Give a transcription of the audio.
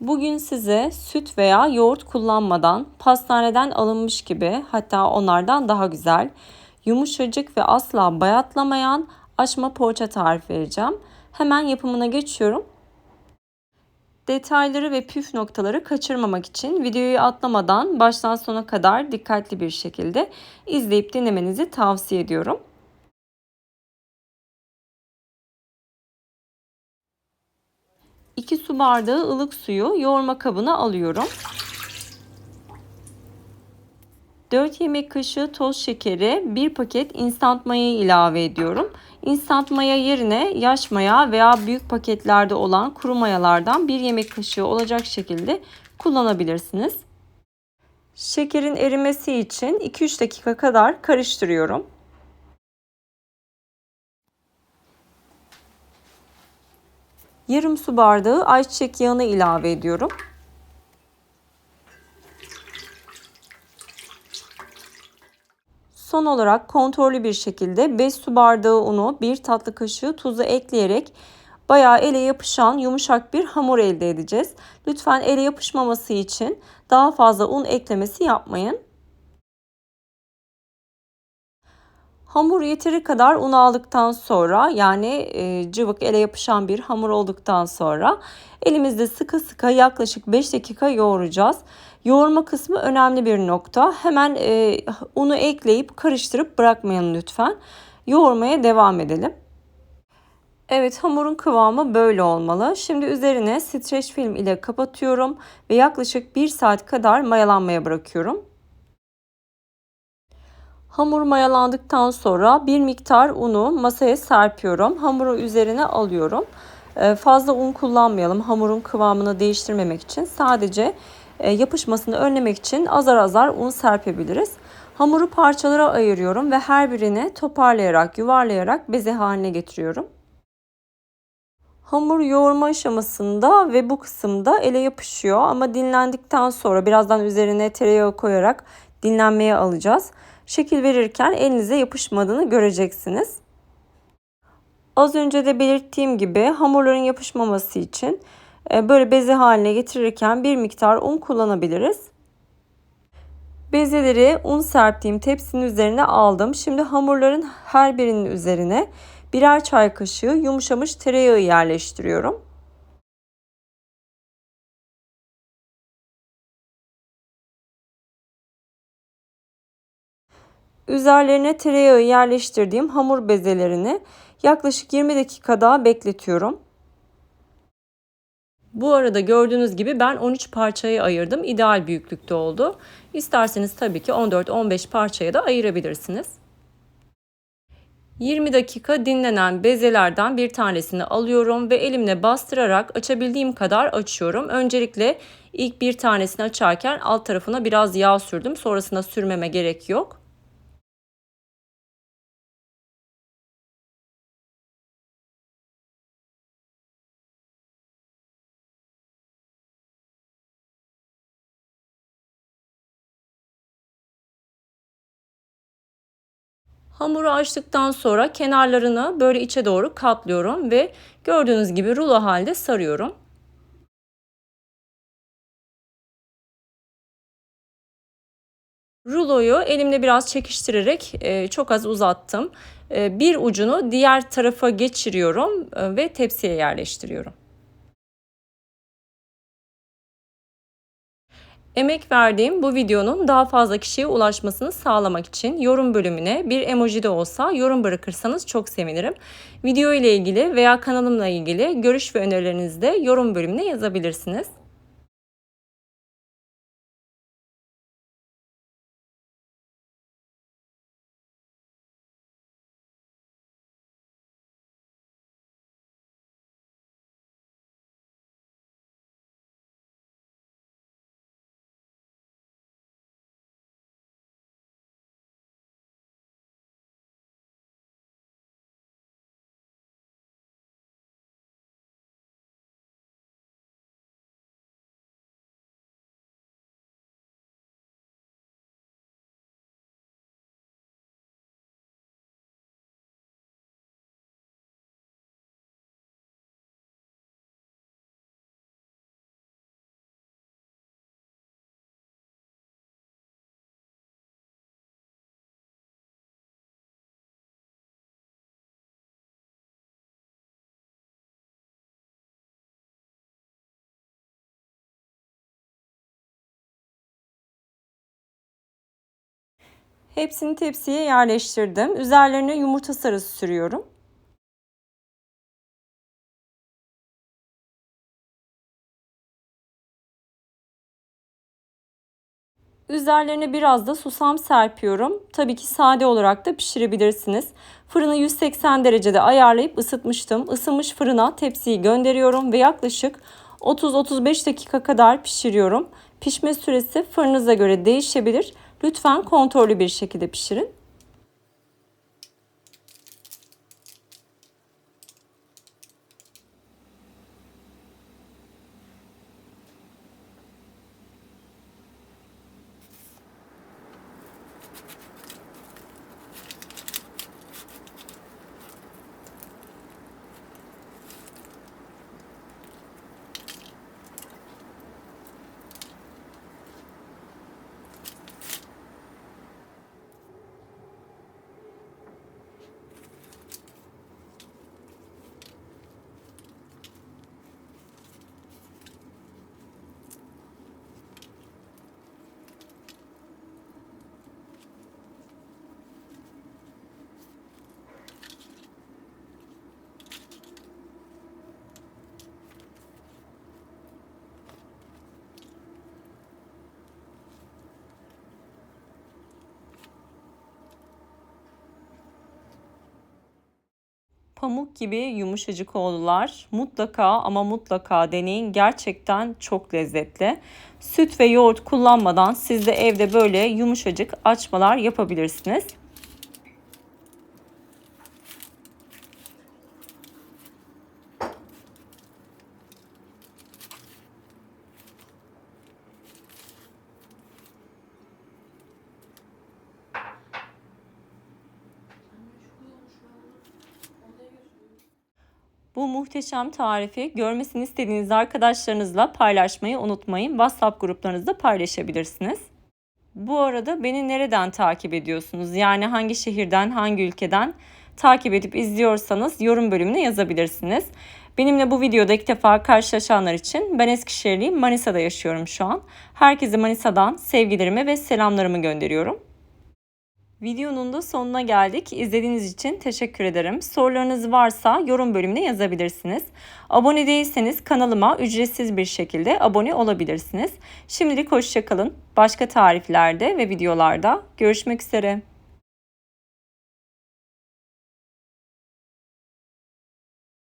Bugün size süt veya yoğurt kullanmadan pastaneden alınmış gibi hatta onlardan daha güzel, yumuşacık ve asla bayatlamayan açma poğaça tarifi vereceğim. Hemen yapımına geçiyorum. Detayları ve püf noktaları kaçırmamak için videoyu atlamadan baştan sona kadar dikkatli bir şekilde izleyip dinlemenizi tavsiye ediyorum. 2 su bardağı ılık suyu yoğurma kabına alıyorum. 4 yemek kaşığı toz şekeri, 1 paket instant maya ilave ediyorum. Instant maya yerine yaş maya veya büyük paketlerde olan kuru mayalardan 1 yemek kaşığı olacak şekilde kullanabilirsiniz. Şekerin erimesi için 2-3 dakika kadar karıştırıyorum. Yarım su bardağı ayçiçek yağını ilave ediyorum. Son olarak kontrollü bir şekilde 5 su bardağı unu, 1 tatlı kaşığı tuzu ekleyerek bayağı ele yapışan yumuşak bir hamur elde edeceğiz. Lütfen ele yapışmaması için daha fazla un eklemesi yapmayın. Hamur yeteri kadar un aldıktan sonra yani e, cıvık ele yapışan bir hamur olduktan sonra elimizde sıkı sıkı yaklaşık 5 dakika yoğuracağız. Yoğurma kısmı önemli bir nokta. Hemen e, unu ekleyip karıştırıp bırakmayın lütfen. Yoğurmaya devam edelim. Evet hamurun kıvamı böyle olmalı. Şimdi üzerine streç film ile kapatıyorum ve yaklaşık 1 saat kadar mayalanmaya bırakıyorum. Hamur mayalandıktan sonra bir miktar unu masaya serpiyorum. Hamuru üzerine alıyorum. Ee, fazla un kullanmayalım hamurun kıvamını değiştirmemek için. Sadece e, yapışmasını önlemek için azar azar un serpebiliriz. Hamuru parçalara ayırıyorum ve her birini toparlayarak, yuvarlayarak beze haline getiriyorum. Hamur yoğurma aşamasında ve bu kısımda ele yapışıyor ama dinlendikten sonra birazdan üzerine tereyağı koyarak dinlenmeye alacağız şekil verirken elinize yapışmadığını göreceksiniz. Az önce de belirttiğim gibi hamurların yapışmaması için e, böyle beze haline getirirken bir miktar un kullanabiliriz. Bezeleri un serptiğim tepsinin üzerine aldım. Şimdi hamurların her birinin üzerine birer çay kaşığı yumuşamış tereyağı yerleştiriyorum. Üzerlerine tereyağı yerleştirdiğim hamur bezelerini yaklaşık 20 dakika daha bekletiyorum. Bu arada gördüğünüz gibi ben 13 parçaya ayırdım. İdeal büyüklükte oldu. İsterseniz tabii ki 14-15 parçaya da ayırabilirsiniz. 20 dakika dinlenen bezelerden bir tanesini alıyorum ve elimle bastırarak açabildiğim kadar açıyorum. Öncelikle ilk bir tanesini açarken alt tarafına biraz yağ sürdüm. Sonrasında sürmeme gerek yok. Hamuru açtıktan sonra kenarlarını böyle içe doğru katlıyorum ve gördüğünüz gibi rulo halde sarıyorum. Ruloyu elimle biraz çekiştirerek e, çok az uzattım. E, bir ucunu diğer tarafa geçiriyorum e, ve tepsiye yerleştiriyorum. Emek verdiğim bu videonun daha fazla kişiye ulaşmasını sağlamak için yorum bölümüne bir emoji de olsa yorum bırakırsanız çok sevinirim. Video ile ilgili veya kanalımla ilgili görüş ve önerilerinizi de yorum bölümüne yazabilirsiniz. Hepsini tepsiye yerleştirdim. Üzerlerine yumurta sarısı sürüyorum. Üzerlerine biraz da susam serpiyorum. Tabii ki sade olarak da pişirebilirsiniz. Fırını 180 derecede ayarlayıp ısıtmıştım. Isınmış fırına tepsiyi gönderiyorum ve yaklaşık 30-35 dakika kadar pişiriyorum. Pişme süresi fırınıza göre değişebilir. Lütfen kontrollü bir şekilde pişirin. Pamuk gibi yumuşacık oldular. Mutlaka ama mutlaka deneyin. Gerçekten çok lezzetli. Süt ve yoğurt kullanmadan siz de evde böyle yumuşacık açmalar yapabilirsiniz. Bu muhteşem tarifi görmesini istediğiniz arkadaşlarınızla paylaşmayı unutmayın. WhatsApp gruplarınızda paylaşabilirsiniz. Bu arada beni nereden takip ediyorsunuz? Yani hangi şehirden, hangi ülkeden takip edip izliyorsanız yorum bölümüne yazabilirsiniz. Benimle bu videoda ilk defa karşılaşanlar için ben Eskişehirliyim. Manisa'da yaşıyorum şu an. Herkese Manisa'dan sevgilerimi ve selamlarımı gönderiyorum. Videonun da sonuna geldik. İzlediğiniz için teşekkür ederim. Sorularınız varsa yorum bölümüne yazabilirsiniz. Abone değilseniz kanalıma ücretsiz bir şekilde abone olabilirsiniz. Şimdilik hoşçakalın. Başka tariflerde ve videolarda görüşmek üzere.